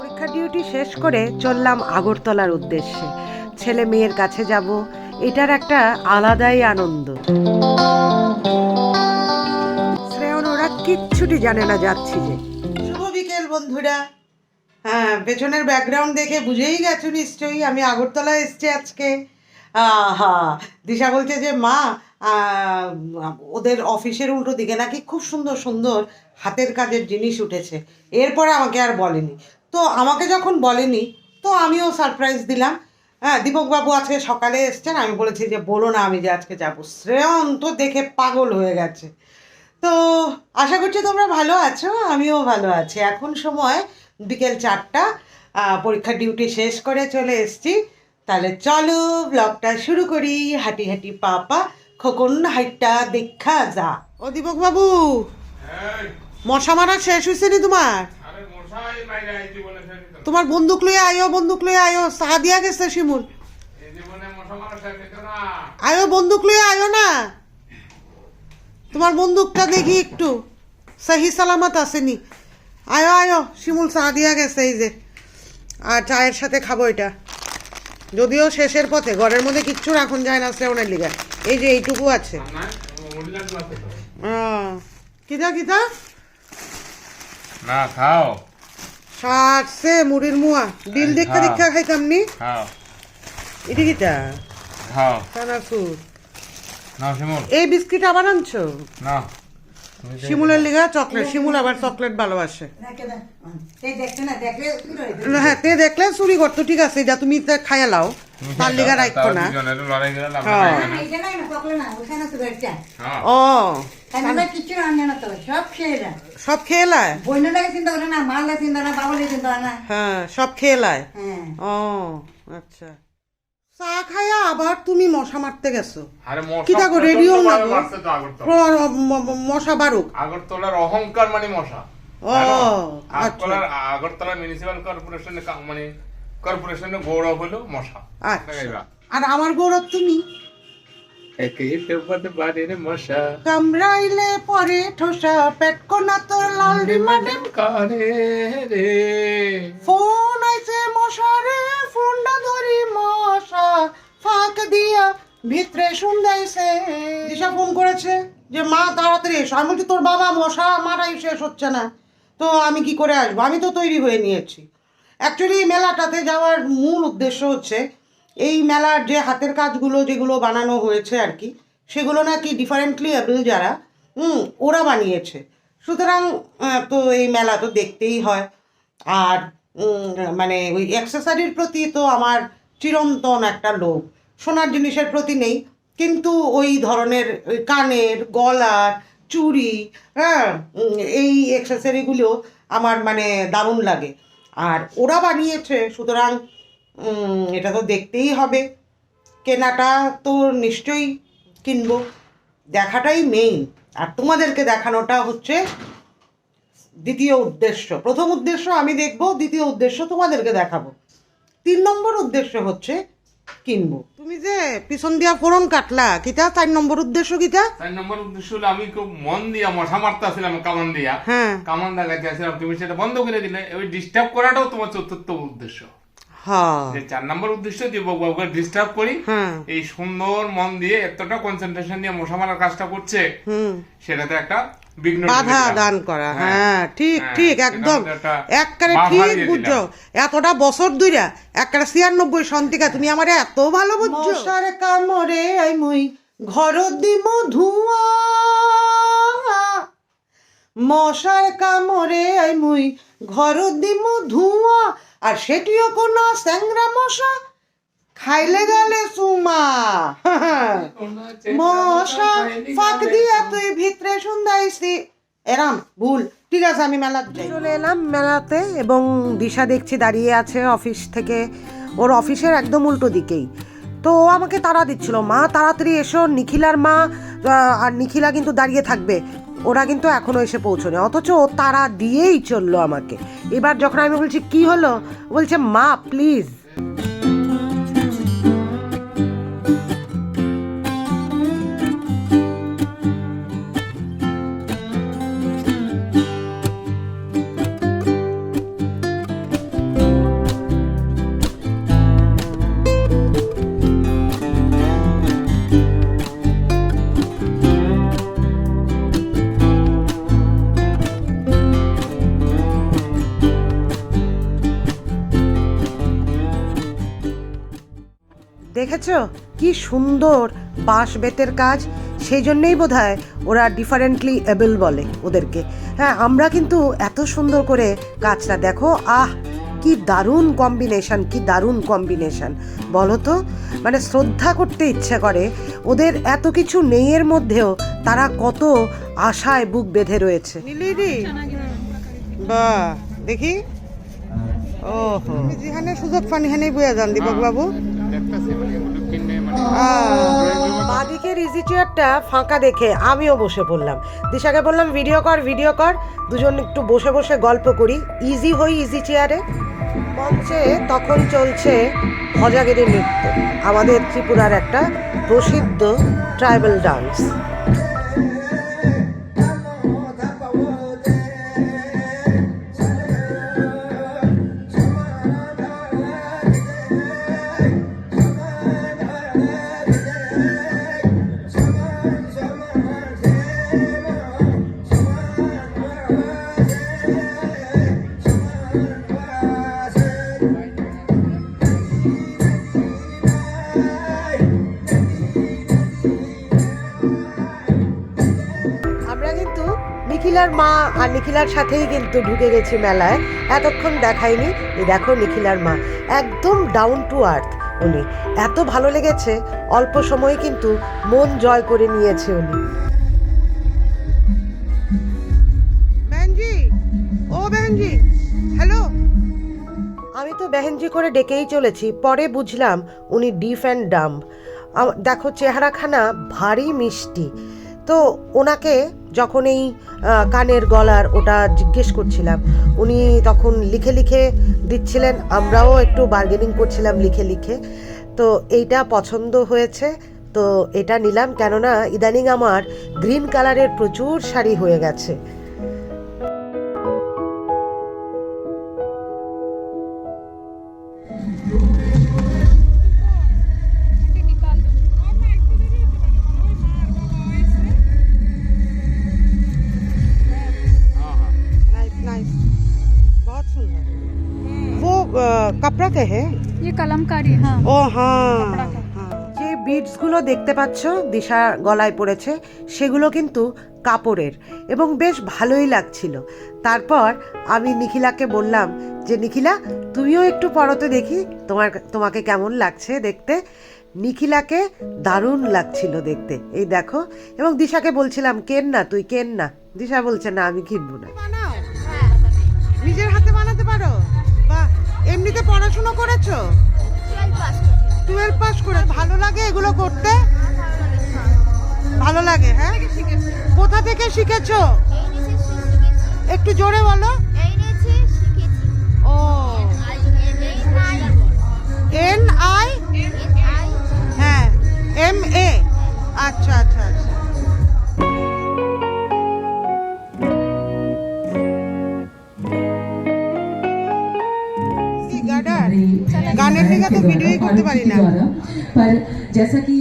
পরীক্ষা ডিউটি শেষ করে চললাম আগরতলার উদ্দেশ্যে। ছেলে মেয়ের কাছে যাব, এটার একটা আলাদাই আনন্দ। শ্রেয়ন, ওরা কিচ্ছুটি জানে না যাচ্ছি যে। শুভ বিকেল, বন্ধুরা। হ্যাঁ পেছনের ব্যাকগ্রাউন্ড দেখে বুঝেই গেছো নিশ্চয়ই, আমি আগরতলা এসছি আজকে। আহা, দিশা বলছে যে, মা ওদের অফিসের উল্টো দিকে নাকি খুব সুন্দর সুন্দর হাতের কাজের জিনিস উঠেছে। এরপরে আমাকে আর বলেনি। তো আমাকে যখন বলেনি তো আমিও সারপ্রাইজ দিলাম। হ্যাঁ দীপকবাবু আজকে সকালে এসছেন আমি বলেছি যে বলো না আমি যে আজকে যাব। শ্রেয়ন তো দেখে পাগল হয়ে গেছে। তো আশা করছি তোমরা ভালো আছো আমিও ভালো আছি। এখন সময় বিকেল চারটা আহ, পরীক্ষার ডিউটি শেষ করে চলে এসেছি। তাহলে চলো ব্লগটা শুরু করি। হাঁটি হাঁটি পাপা খোকন হাইটটা দেখা যা। ও দীপক বাবু মশা মারা শেষ হয়েছে নি তোমার? তোমার বন্দুক লইয়া আয়ো বন্দুক লইয়া আয়ো সাহা দিয়া গেছে শিমুল। আয়ো বন্দুক লইয়া আয়ো না। তোমার বন্দুকটা দেখি একটু। সহি সালামত আসেনি আয়ো আয়ো শিমুল চা দিয়া গেছে এই যে। আর চায়ের সাথে খাব এটা। যদিও শেষের পথে ঘরের মধ্যে কিচ্ছু রাখুন যায় না শ্রেওনের লিগা। এই যে এইটুকু আছে। আহ, কিতা কিতা না খাও। সারছে মুড়ির মুয়া। বিল দেখা। দেখা খাইতাম নি? খাও। এটি কিতা খাও। চানাচুর না শিমুল। এই বিস্কিট আবার আনছো? না। শিমুলের লিগা চকলেট। শিমুল আবার চকলেট ভালোবাসে। না, হ্যাঁ তে দেখলে চুরি করতো। ঠিক আছে যা তুমি তা খাইয়া লাও। তার লিগা রাখতো না। হ্যাঁ। হ্যাঁ। ও। সব খেয়ে না সব খেয়ে লায় বইনে লাগে চিন্তা করে না মার লাগে চিন্তা না বাবলে চিন্তা করে না। হ্যাঁ সব খেয়ে লায় হ্যাঁ। ও আচ্ছা। চা খাইয়া আবার তুমি মশা মারতে গেছো। কি দেখো, রেডিও মশা বারুক। আগরতলার অহংকার মানে মশা। ও আগরতলার আগরতলা মিউনিসিপাল কর্পোরেশনের মানে কর্পোরেশনের গৌরব হলো মশা। আচ্ছা। আর আমার গৌরব তুমি? মশা। কামড়াইলে পরে ঠোসা পেট কোনা তোর লাল ডিমা ডিম রে। ফোন আইছে মশারে ফোনটা ধরি মশা। ফাঁক দিয়া ভিতরে শুনদাইছে। দিশা ফোন করেছে যে মা তাড়াতাড়ি এসো। আমি বলছি তোর বাবা মশা মারাই শেষ হচ্ছে না। তো আমি কি করে আসব? আমি তো তৈরি হয়ে নিয়েছি। অ্যাকচুয়ালি এই মেলাটাতে যাওয়ার মূল উদ্দেশ্য হচ্ছে, এই মেলার যে হাতের কাজগুলো, যেগুলো বানানো হয়েছে আর কি, সেগুলো নাকি ডিফারেন্টলি অ্যাবল যারা ওরা বানিয়েছে। সুতরাং তো এই মেলা তো দেখতেই হয়। আর মানে ওই অ্যাক্সেসারির প্রতি তো আমার চিরন্তন একটা লোভ। সোনার জিনিসের প্রতি নেই, কিন্তু ওই ধরনের কানের, গলার, চুড়ি হ্যাঁ এই অ্যাক্সেসারিগুলো আমার মানে দারুণ লাগে। আর ওরা বানিয়েছে, সুতরাং এটা তো দেখতেই হবে। কেনাটা তো নিশ্চয়ই কিনব। দেখাটাই মেইন আর তোমাদেরকে দেখানোটা হচ্ছে দ্বিতীয় উদ্দেশ্য। প্রথম উদ্দেশ্য আমি দেখব, দ্বিতীয় উদ্দেশ্য তোমাদেরকে দেখাবো। তিন নম্বর উদ্দেশ্য হচ্ছে কিনবো। তুমি যে পিছন দিয়া ফোরন কাটলা কিতা? চার নম্বর উদ্দেশ্য কিতা? চার নম্বর উদ্দেশ্য হলো আমি খুব মন দিয়া মশা মারতেছিলাম কামান দিয়া। হ্যাঁ কামান দেখাতে আসছিলাম তুমি সেটা বন্ধ করে দিলে। ওই ডিস্টার্ব করাটাও তোমার চতুর্থ উদ্দেশ্য। হ্যাঁ যে চার নম্বর উদ্দেশ্য যে বাবুকে ডিস্টার্ব করি এই সুন্দর মন দিয়ে এতটা কনসেন্ট্রেশন দিয়ে মশা মারার কাজটা করছে। সেটাতে একটা বাধা দান করা। হ্যাঁ, হ্যাঁ ঠিক হ্যাঁ, ঠিক একদম। একটা ঠিক বুঝছ? এতটা বছর ধইরা একবারে ছিয়ানব্বই সন্তিকা তুমি আমার এত ভালো বুঝছ? মশার কামরে আই মুই ঘর দিম ধুয়া। মশার কামরে আই মুই ঘর দিম ধুয়া। আর সেটিও কোন স্যাংরা মশা? খাইলে গেলে সুমা। মশা, ফাঁক দিয়া তুই ভিতরে শুনদাইছি এরাম, ভুল। ঠিক আছে, আমি মেলা চলে এলাম মেলাতে এবং দিশা দেখছি দাঁড়িয়ে আছে অফিস থেকে। ওর অফিসের একদম উল্টো দিকেই। তো ও আমাকে তাড়া দিচ্ছিল, মা, তাড়াতাড়ি এসো, নিখিলার মা আর নিখিলা কিন্তু দাঁড়িয়ে থাকবে। ওরা কিন্তু এখনও এসে পৌঁছনে অথচ ও তারা দিয়েই চলল আমাকে। এবার যখন আমি বলছি, কি হলো? বলছে, মা প্লিজ দেখেছ কি সুন্দর বাঁশ বেতের কাজ। সেই জন্যেই বোধ হয় ওরা ডিফারেন্টলি এবল বলে ওদেরকে। হ্যাঁ আমরা কিন্তু এত সুন্দর করে কাজটা দেখো আহ কি দারুণ কম্বিনেশন কি দারুণ কম্বিনেশন বলো তো মানে শ্রদ্ধা করতে ইচ্ছে করে ওদের এত কিছু নেই এর মধ্যেও তারা কত আশায় বুক বেঁধে রয়েছে। বাহ দেখি। ওহো। যেখানে সুযোগ পান এখানেই বইয়া যান দীপক বাবু বাদিকের ইজি চেয়ারটা ফাঁকা দেখে আমিও বসে পড়লাম। দিশাকে বললাম, ভিডিও কর ভিডিও কর। দুজন একটু বসে বসে গল্প করি। ইজি হই ইজি চেয়ারে মঞ্চে তখন চলছে ভজাগিরি নৃত্য। আমাদের ত্রিপুরার একটা প্রসিদ্ধ ট্রাইবাল ডান্স মা আর নিখিলার সাথেই কিন্তু ঢুকে গেছি মেলায়। এতক্ষণ দেখাইনি এই দেখো নিখিলার মা। একদম ডাউন টু আর্থ উনি। এত ভালো লেগেছে। অল্প সময়ে কিন্তু মন জয় করে নিয়েছে উনি। ও বেহনজি! হ্যালো! আমি তো বেহেনজি করে ডেকেই চলেছি। পরে বুঝলাম উনি ডিফ অ্যান্ড ডাম্ব দেখো চেহারাখানা ভারী মিষ্টি। তো ওনাকে যখন এই কানের গলার ওটা জিজ্ঞেস করছিলাম, উনি তখন লিখে লিখে দিচ্ছিলেন, আমরাও একটু বার্গেনিং করছিলাম লিখে লিখে। তো এইটা পছন্দ হয়েছে, তো এটা নিলাম। কেননা ইদানিং আমার গ্রিন কালারের প্রচুর শাড়ি হয়ে গেছে। अ, कपड़ा के है ये कलमकारी हाँ ओ हाँ कपड़ा का। हाँ যে বিডসগুলো দেখতে পাচ্ছ দিশা গলায় পড়েছে সেগুলো কিন্তু কাপড়ের এবং বেশ ভালোই লাগছিল তারপর আমি নিখিলাকে বললাম যে নিখিলা তুমিও একটু পরতে দেখি তোমার তোমাকে কেমন লাগছে দেখতে নিখিলাকে দারুণ লাগছিল দেখতে এই দেখো এবং দিশাকে বলছিলাম কেন না তুই কেন না দিশা বলছে না আমি কিনবো না এমনিতে পড়াশোনা করেছ? টুয়েলভ পাস করে ভালো লাগে এগুলো করতে? ভালো লাগে হ্যাঁ। কোথা থেকে শিখেছো? একটু জোরে বলো। ও। এন আই হ্যাঁ এম এ আচ্ছা আচ্ছা আচ্ছা। গানের দিকে তো ভিডিওই করতে পারি না द्वारा पर जैसा कि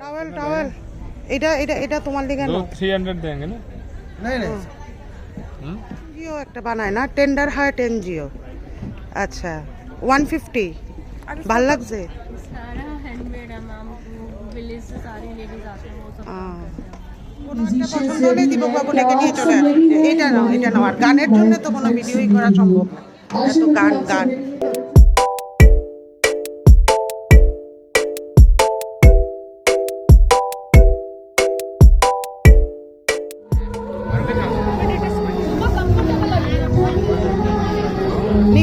টাওয়েল টাওয়েল এটা এটা এটা তোমার দিকে না थ्री हंड्रेड देंगे ना জিও একটা বানায় না টেন্ডার হার্ট এনজিও আচ্ছা ওয়ান ফিফটি ভালো লাগছে? পছন্দ হলে দীপকবাবুটাকে নিয়ে চলে আসবে এটা নাও এটা নাও। আর গানের জন্য তো কোনো ভিডিওই করা সম্ভব না। এত গান গান।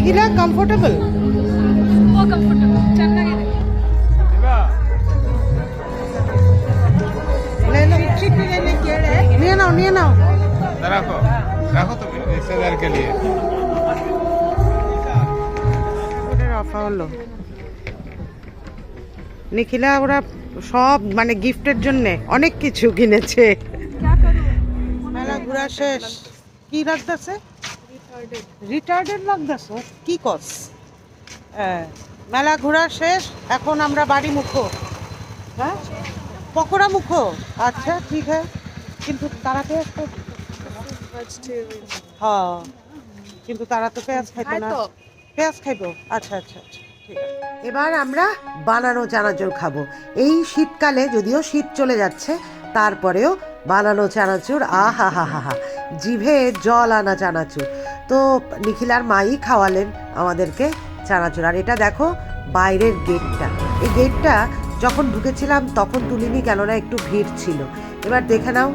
ನಿಖಿಲ ಕಂಫರ್ಟಬಲ್ वो कंफर्टेबल ಚೆನ್ನಾಗಿದೆ নিয়ে নাও নিয়ে নাও रखो रखो तो रिश्तेदार के लिए ওদের অফার হলো নিখিলা ওরা সব মানে গিফটের জন্য অনেক কিছু কিনেছে क्या करूं মেলা ঘোরা শেষ কি লাগতেছে রিটার্ডেড লাগতেছে কি কস হ্যাঁ মেলা ঘোরা শেষ এখন আমরা বাড়ি মুখো। হ্যাঁ? পকোড়া মুখো। আচ্ছা ঠিক আছে। কিন্তু তারা তো হ্যাঁ। কিন্তু তারা তো পেঁয়াজ খাইতো না। পেঁয়াজ খাইবো আচ্ছা আচ্ছা আচ্ছা ঠিক আছে। এবার আমরা বানানো চানাচুর খাব। এই শীতকালে যদিও শীত চলে যাচ্ছে তারপরেও বানানো চানাচুর আহা হা হা হা। জিভে জল আনা চানাচুর। তো নিখিলার মাই খাওয়ালেন আমাদেরকে চানাচুর। আর এটা দেখো, বাইরের গেটটা এই গেটটা যখন ঢুকেছিলাম, তখন তুলিনি কেননা একটু ভিড় ছিল। এবার দেখে নাও,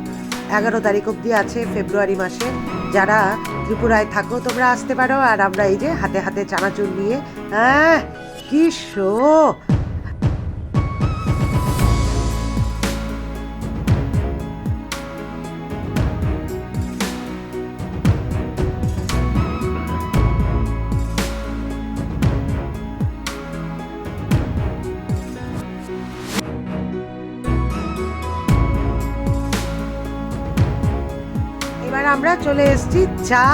এগারো তারিখ অবধি আছে ফেব্রুয়ারি মাসে। যারা ত্রিপুরায় থাকো, তোমরা আসতে পারো। আর আমরা এই যে হাতে হাতে চানাচুর নিয়ে হ্যাঁ কি শো এবার আমরা চলে এসেছি চা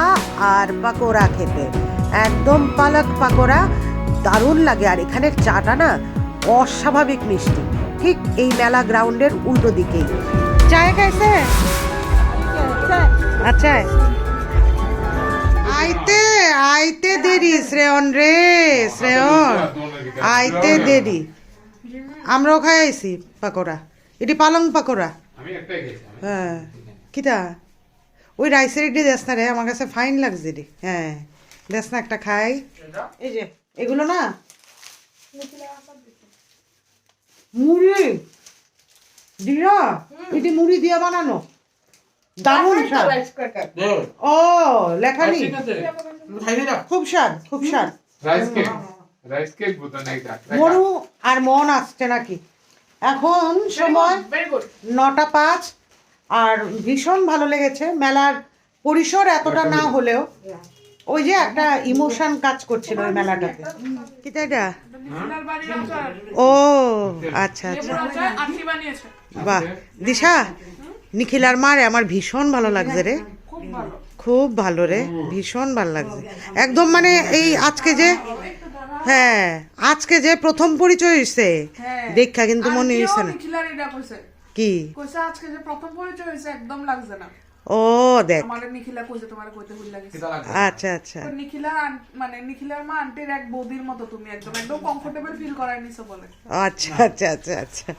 আর পাকোড়া খেতে। একদম পালক পাকোড়া। দারুণ লাগে। আর এখানের চাটা না অস্বাভাবিক মিষ্টি। ঠিক এই মেলা গ্রাউন্ডের উল্টো দিকেই। চায় খাইছে? আচ্ছা আইতে আইতে দেরি শ্রেয়ন রে শ্রেয়ন। আইতে দেরি। আমরাও খাই আইছি পাকোড়া। এটি পালং পাকোড়া। আমি একটাই খেয়েছি। হ্যাঁ। কিটা? ওই রাইসের ইডলি দেস না রে আমার কাছে ফাইন লাগছে রে। হ্যাঁ দেস না একটা খাই। এই যে এগুলো না? মুড়ি? দিয়া এটি মুড়ি দিয়া বানানো। দারুণ স্বাদ। ও লেখানি। খুব স্বাদ খুব স্বাদ। রাইস কেক রাইস কেক বোতল একটা মরু আর মন আসছে নাকি? এখন সময় নটা পাঁচ। আর ভীষণ ভালো লেগেছে। মেলার পরিসর এতটা না হলেও ওই যে একটা ইমোশন কাজ করছিল ওই মেলাটাতে। কিটা এটা? ও আচ্ছা আচ্ছা। বাহ। দিশা নিখিল নিখিলার মারে আমার ভীষণ ভালো লাগছে রে। খুব ভালো রে ভীষণ ভালো লাগছে। একদম মানে এই আজকে যে হ্যাঁ আজকে যে প্রথম পরিচয় হয়েছে দেখা কিন্তু মনে হয়েছে না। নিখিলার এটা কইছে। কি? কইছে আজকে যে প্রথম পরিচয় হয়েছে একদম লাগছে না। ও দেখ। আমার নিখিলা কইছে তোমার কইতে ভুল লাগিছে। আচ্ছা আচ্ছা। তো নিখিলার আন- মানে নিখিলার মা আন্টির এক বৌদির মতো তুমি একদম একদম কমফোর্টেবল ফিল করাই নিছো বলে। আচ্ছা আচ্ছা আচ্ছা আচ্ছা।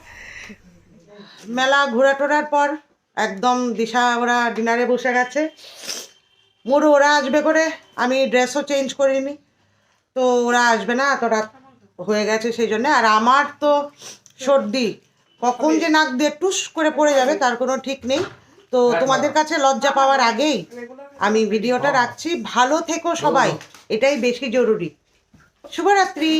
মেলা ঘোরা টোরার পর একদম দিশা ওরা ডিনারে বসে গেছে। মোর ওরা আসবে করে আমি ড্রেসও চেঞ্জ করিনি। তো ওরা আসবে না তো রাত হয়ে গেছে সেই জন্য। আর আমার তো সর্দি। কখন যে নাক দিয়ে টুস করে পড়ে যাবে, তার কোনো ঠিক নেই। তো তোমাদের কাছে লজ্জা পাওয়ার আগেই আমি ভিডিওটা রাখছি। ভালো থেকো সবাই, এটাই বেশি জরুরি। শুভরাত্রি।